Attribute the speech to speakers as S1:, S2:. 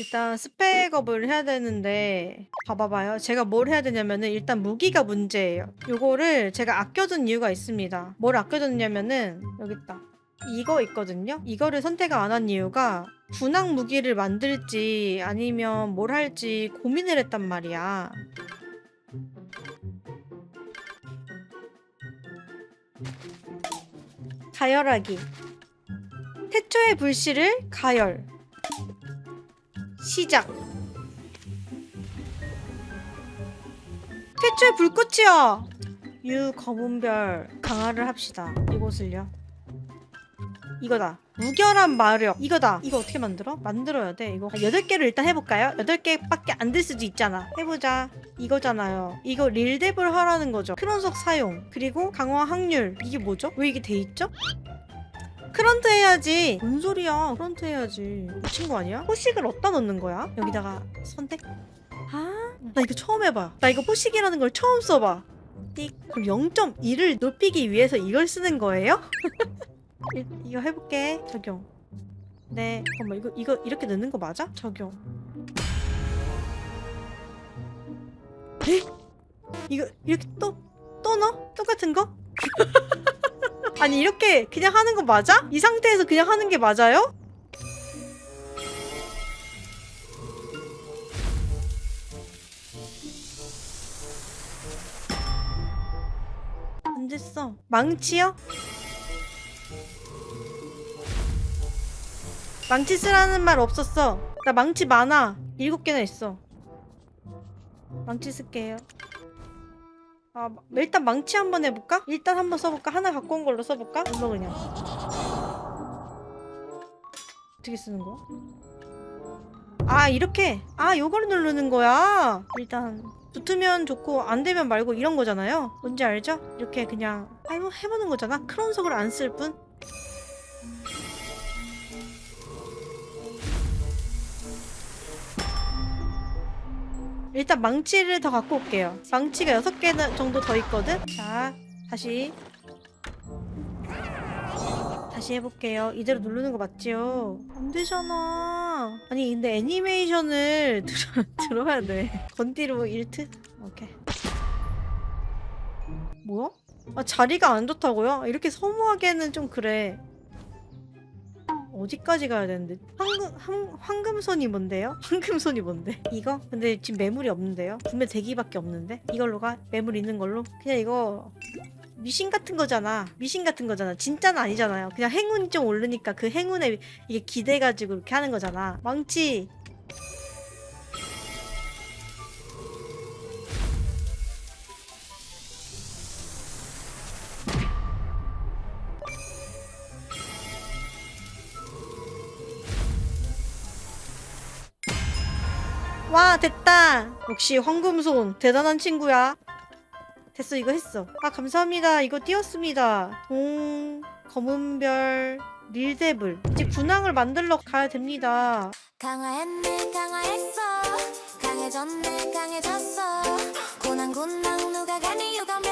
S1: 일단 스펙업을 해야 되는데 봐봐봐요. 제가 뭘 해야 되냐면은 일단 무기가 문제예요. 요거를 제가 아껴둔 이유가 있습니다. 뭘 아껴뒀냐면은 여기 있다. 이거 있거든요. 이거를 선택 안 한 이유가 군악 무기를 만들지 아니면 뭘 할지 고민을 했단 말이야. 가열하기. 태초의 불씨를 가열. 시작. 태초의 불꽃이야. 유 검은별 강화를 합시다. 이곳을요. 이거다. 무결한 마력. 이거다. 이거 어떻게 만들어? 만들어야 돼. 이거 8개를 일단 해볼까요? 8개밖에 안 될 수도 있잖아. 해보자. 이거잖아요. 이거 릴뎁을 하라는 거죠. 크론석 사용. 그리고 강화 확률. 이게 뭐죠? 왜 이게 돼 있죠? 크런트 해야지. 뭔 소리야? 크런트 해야지. 미친 거 아니야? 포식을 어디다 넣는 거야? 여기다가 선택. 아, 나 이거 처음 해봐. 나 이거 포식이라는 걸 처음 써봐. 띡. 그럼 0.1을 높이기 위해서 이걸 쓰는 거예요? 이, 이거 해볼게. 적용. 네. 잠깐만 이거 이거 이렇게 넣는 거 맞아? 적용. 에? 이거 이렇게 또 또 넣어? 똑같은 거? 아니 이렇게 그냥 하는 거 맞아? 이 상태에서 그냥 하는 게 맞아요? 안 됐어. 망치요? 망치 쓰라는 말 없었어. 나 망치 많아. 일곱 개나 있어. 망치 쓸게요. 아, 마- 일단 망치 한번 해볼까? 일단 한번 써볼까? 하나 갖고 온 걸로 써볼까? 눌러 그냥. 어떻게 쓰는 거야? 아 이렇게 아 요걸 누르는 거야 일단 붙으면 좋고 안 되면 말고 이런 거잖아요 뭔지 알죠? 이렇게 그냥 해보, 해보는 거잖아 크론석을 안 쓸 뿐 일단 망치를 더 갖고 올게요 망치가 6개 정도 더 있거든 자 다시 다시 해볼게요. 이대로 누르는 거 맞지요? 안 되잖아. 아니 근데 애니메이션을 들어, 들어야 돼. 건띠로 1트? 오케이. 뭐야? 아 자리가 안 좋다고요? 이렇게 서무하게는 좀 그래. 어디까지 가야 되는데? 황금, 황, 황금손이 뭔데요? 황금손이 뭔데? 이거? 근데 지금 매물이 없는데요? 구매 대기밖에 없는데? 이걸로 가? 매물 있는 걸로? 그냥 이거 미신 같은 거잖아. 미신 같은 거잖아. 진짜는 아니잖아요. 그냥 행운이 좀 오르니까 그 행운에 이게 기대가지고 이렇게 하는 거잖아. 망치. 와 됐다. 역시 황금손 대단한 친구야. 됐어 이거 했어. 아 감사합니다. 이거 띄웠습니다. 동 검은별 릴데블. 이제 군왕을 만들러 가야 됩니다.
S2: 강화했네 강화했어. 강해졌네 강해졌어. 고난군랑 누가 가니 유감별